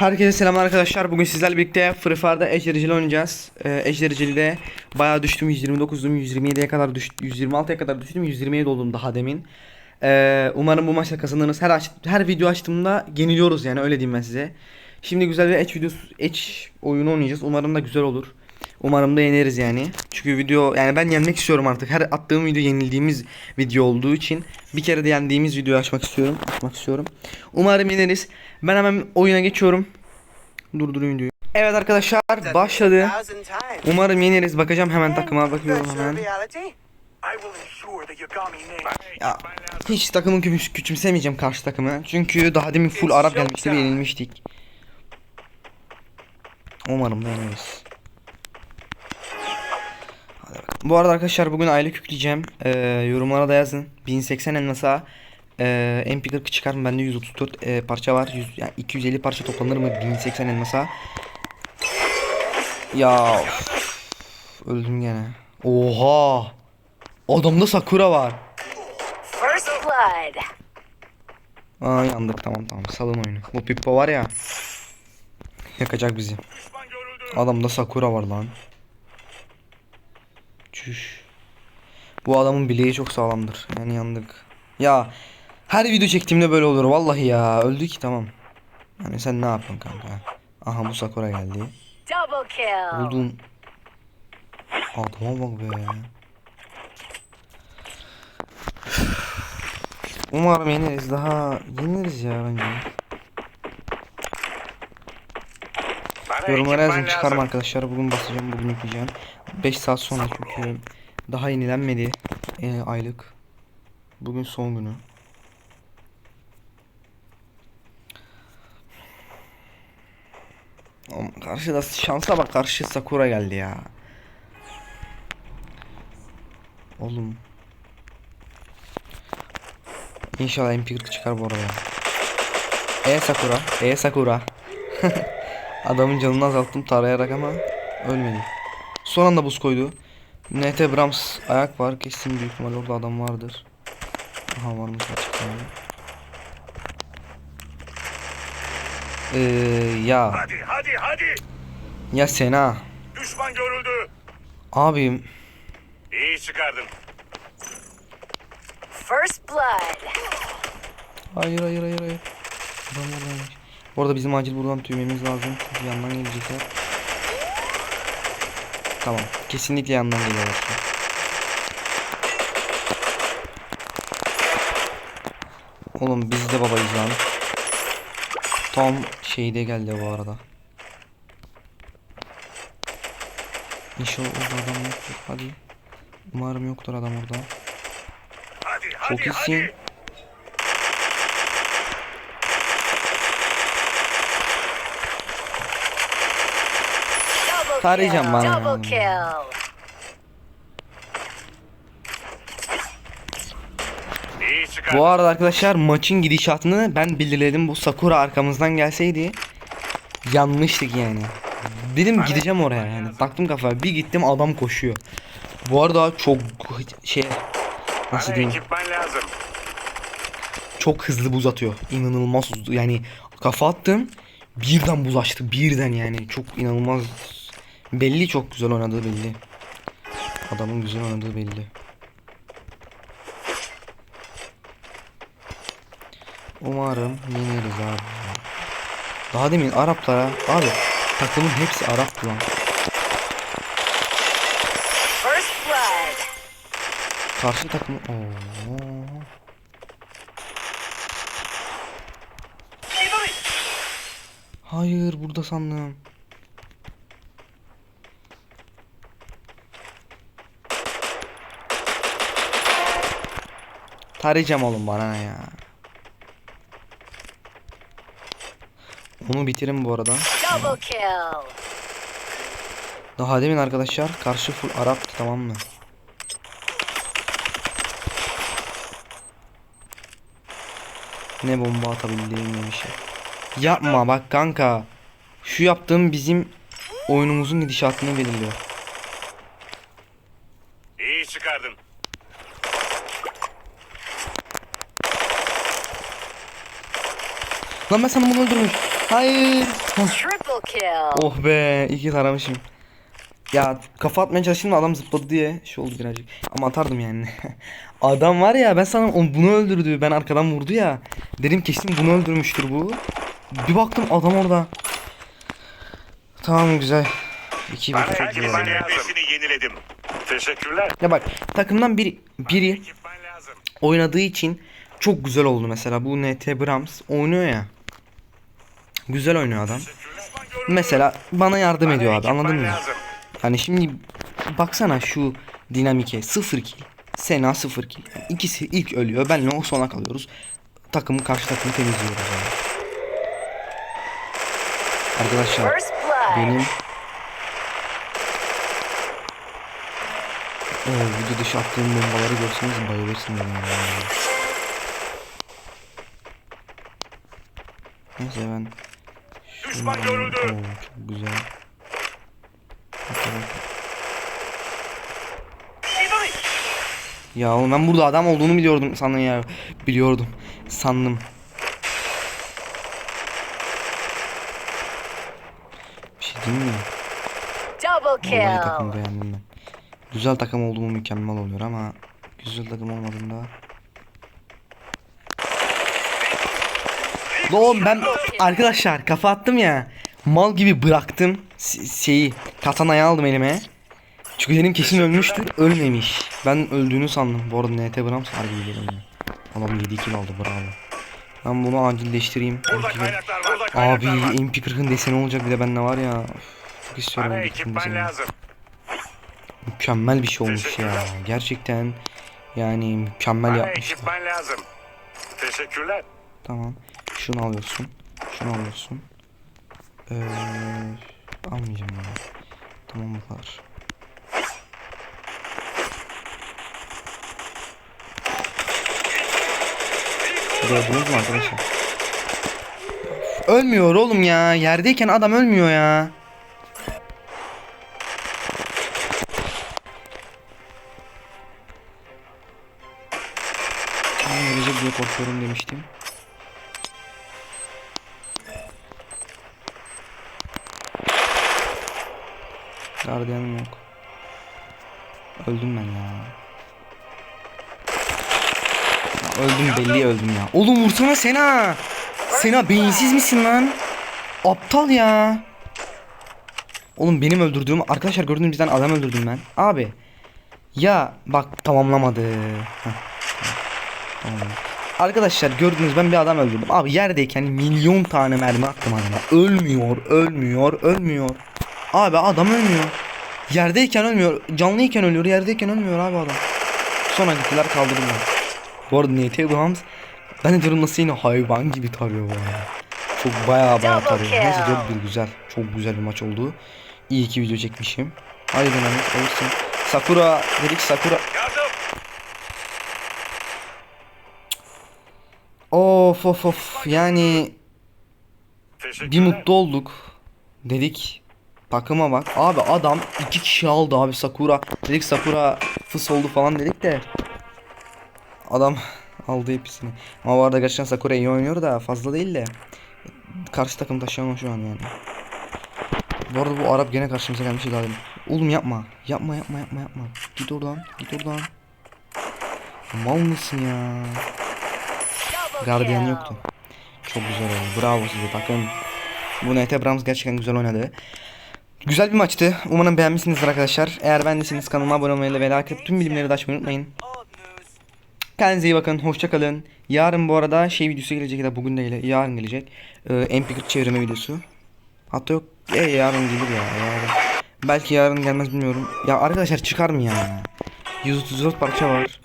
Herkese selam arkadaşlar. Bugün sizlerle birlikte Free Fire'da Ejderici'yle oynayacağız. Ee, Ejderici'de bayağı düştüm. 129'dum. 127'ye kadar düştüm. 126'ya kadar düştüm. 120'ye doldum daha demin. Ee, umarım bu maçta kazanırız. Her aç her video açtığımda yeniliyoruz yani öyle diyeyim ben size. Şimdi güzel bir Edge videosu, Edge oyunu oynayacağız. Umarım da güzel olur. Umarım da yeneriz yani. Çünkü video yani ben yenmek istiyorum artık. Her attığım video yenildiğimiz video olduğu için bir kere de yendiğimiz videoyu açmak istiyorum. Açmak istiyorum. Umarım yeneriz. Ben hemen oyuna geçiyorum. Durdurayım videoyu. Evet arkadaşlar başladı. Umarım yeneriz. Bakacağım hemen takıma bakıyorum hemen. Ya hiç takımı küçüm- küçümsemeyeceğim karşı takımı. Çünkü daha demin full Arap gelmişti ve yenilmiştik. Umarım da yeneriz. Bu arada arkadaşlar bugün aylık yükleyeceğim. Ee, yorumlara da yazın. 1080 elmasa e, MP40 çıkar mı? Bende 134 e, parça var. 100, yani 250 parça toplanır mı 1080 elmasa? Ya of. öldüm gene. Oha! Adamda Sakura var. First blood. Aa yandık tamam tamam salın oyunu. Bu Pippo var ya. Yakacak bizi. Adamda Sakura var lan. Çüş. Bu adamın bileği çok sağlamdır. Yani yandık. Ya her video çektiğimde böyle olur vallahi ya. Öldü ki tamam. Yani sen ne yapıyorsun kanka? Aha bu Sakura geldi. Buldum. Adama bak be. Umarım yeneriz daha yeneriz ya bence. Yorumlara yazın çıkarım lazım. arkadaşlar. Bugün basacağım, bugün yükleyeceğim. 5 saat sonra çünkü daha yenilenmedi e, aylık. Bugün son günü. Karşıda şansa bak karşı Sakura geldi ya. Oğlum. İnşallah MP40 çıkar bu arada. E Sakura, E Sakura. Adamın canını azalttım tarayarak ama ölmedi. Son anda buz koydu. NT Brahms ayak var. Kesin büyük ihtimal orada adam vardır. Aha varmış açıkçası. Ee, ya Hadi hadi hadi. ya Sena Düşman görüldü. abim İyi çıkardın. First blood. hayır hayır hayır hayır adam oradaymış. Bu arada bizim acil buradan tüymemiz lazım çünkü yandan gelecekler. Tamam kesinlikle yandan geliyorlar. Oğlum biz de babayız lan. Tam şeyde geldi bu arada. İnşallah orada adam yoktur. Hadi. Umarım yoktur adam orada. Hadi hadi Çok iyisin. hadi. Tarayacağım çıkardın. Bu arada arkadaşlar maçın gidişatını ben belirledim. Bu Sakura arkamızdan gelseydi yanmıştık yani. Dedim gideceğim oraya yani. Taktım kafaya. Bir gittim adam koşuyor. Bu arada çok şey nasıl Bana diyeyim? Çok hızlı buz atıyor. İnanılmaz hızlı. Yani kafa attım. Birden buz açtı. Birden yani. Çok inanılmaz. Belli çok güzel oynadığı belli. Adamın güzel oynadığı belli. Umarım yeneriz abi. Daha demin Araplara abi takımın hepsi Araptı lan. Karşı takım Oo. Hayır burada sandım. Tarayacağım oğlum bana ya. Onu bitirin bu arada. Double kill. Daha demin arkadaşlar karşı full Arap'tı tamam mı? Ne bomba atabildiğim ne bir şey. Yapma bak kanka. Şu yaptığım bizim oyunumuzun gidişatını belirliyor. İyi çıkardın. Lan ben sana bunu öldürmüş. Hayır. Oh be iki taramışım. Ya kafa atmaya çalıştım da adam zıpladı diye şey oldu birazcık. Ama atardım yani. adam var ya ben sana bunu öldürdü. Ben arkadan vurdu ya. Dedim kesin bunu öldürmüştür bu. Bir baktım adam orada. Tamam güzel. 2 1 çok güzel. nefesini yeniledim. Teşekkürler. Ya bak takımdan bir, biri lazım. oynadığı için çok güzel oldu mesela. Bu NT Brahms oynuyor ya. Güzel oynuyor adam. Mesela bana yardım ediyor abi anladın mı? Hani şimdi baksana şu dinamike 0 kill. Sena 0 kill. Yani ikisi ilk ölüyor. Benle o sona kalıyoruz. Takımı karşı takımı temizliyoruz yani. Arkadaşlar benim ee, video dışı attığım bombaları görseniz bayılırsınız yani. Neyse ben Düşman şunu- görüldü. Oo, çok güzel. Ya oğlum ben burada adam olduğunu biliyordum sandım ya. Biliyordum. Sandım. Bir şey diyeyim mi? Double Vallahi kill. beğendim ben. Güzel takım olduğumu mükemmel oluyor ama güzel takım olmadığında Oğlum ben arkadaşlar kafa attım ya mal gibi bıraktım şeyi katanayı aldım elime Çünkü dedim kesin ölmüştür ölmemiş Ben öldüğünü sandım bu arada NT Brahms harbi oynuyor Adam 7 kill aldı bravo Ben bunu acilleştireyim Burada MP40 kaynaklar var. Burada Abi kaynaklar var. MP40'ın deseni olacak bir de bende var ya Çok istiyorum Bana MP40'ın ekipman deseni lazım. Mükemmel bir şey olmuş ya. Teşekkürler. Gerçekten yani mükemmel Bana yapmışlar. ekipman lazım. Teşekkürler. Tamam. Şunu alıyorsun. Şunu alıyorsun. Ee, almayacağım ya. Tamam bu kadar. Gördünüz mü arkadaşlar? Ölmüyor oğlum ya. Yerdeyken adam ölmüyor ya. Gelecek diye korkuyorum demiştim. Gardiyanım yok. Öldüm ben ya. Ya Öldüm belli öldüm ya. Oğlum vursana Sena. Sena beyinsiz misin lan? Aptal ya. Oğlum benim öldürdüğüm arkadaşlar gördüğünüz tane adam öldürdüm ben. Abi. Ya bak tamamlamadı. Arkadaşlar gördünüz ben bir adam öldürdüm. Abi yerdeyken milyon tane mermi attım adama. Ölmüyor, ölmüyor, ölmüyor. Abi adam ölmüyor. Yerdeyken ölmüyor. Canlıyken ölüyor, yerdeyken ölmüyor abi adam. Sonra gittiler kaldırdılar. Bu arada Nate Abrams ben nasıl yine hayvan gibi tarıyor bu arada. Çok bayağı bayağı tarıyor. Neyse kill. 4-1 güzel. Çok güzel bir maç oldu. İyi ki video çekmişim. Haydi Mehmet olsun. Sakura dedik Sakura. Of of of yani bir mutlu olduk. Dedik takıma bak. Abi adam iki kişi aldı abi Sakura. Dedik Sakura fıs oldu falan dedik de. Adam aldı hepsini. Ama bu arada gerçekten Sakura iyi oynuyor da fazla değil de. Karşı takım taşıyamam şu an yani. Bu arada bu Arap gene karşımıza gelmiş daha dedim. Oğlum yapma. Yapma yapma yapma yapma. Git oradan. Git oradan. Mal mısın ya? Gardiyan yoktu. Çok güzel oldu. Bravo size takım. Bu NT Brahms gerçekten güzel oynadı. Güzel bir maçtı. Umarım beğenmişsinizdir arkadaşlar. Eğer beğendiyseniz kanalıma abone olmayı ve like tüm bildirimleri de açmayı unutmayın. Kendinize iyi bakın. Hoşça kalın. Yarın bu arada şey videosu gelecek ya da bugün değil. Yarın gelecek. Ee, MP40 çevirme videosu. Hatta yok. E yarın gelir ya. Yarın. Belki yarın gelmez bilmiyorum. Ya arkadaşlar çıkar mı ya? 134 parça var.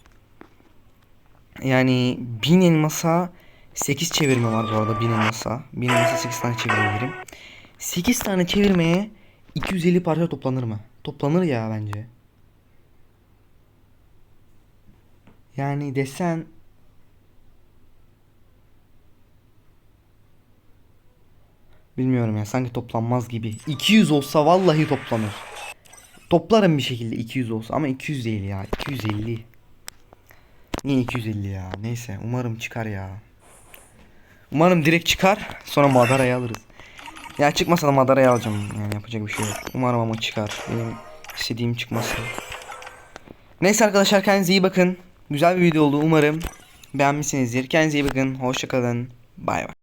Yani 1000 elmasa 8 çevirme var bu arada 1000 elmasa. 1000 elmasa 8 tane çevirebilirim. 8 tane çevirmeye 250 parça toplanır mı? Toplanır ya bence. Yani desen Bilmiyorum ya sanki toplanmaz gibi. 200 olsa vallahi toplanır. Toplarım bir şekilde 200 olsa ama 200 değil ya. 250. Niye 250 ya? Neyse umarım çıkar ya. Umarım direkt çıkar. Sonra madarayı alırız. Ya çıkmasa da Madara'yı alacağım. Yani yapacak bir şey yok. Umarım ama çıkar. Benim istediğim çıkması. Neyse arkadaşlar kendinize iyi bakın. Güzel bir video oldu umarım. Beğenmişsinizdir. Kendinize iyi bakın. Hoşçakalın. Bay bay.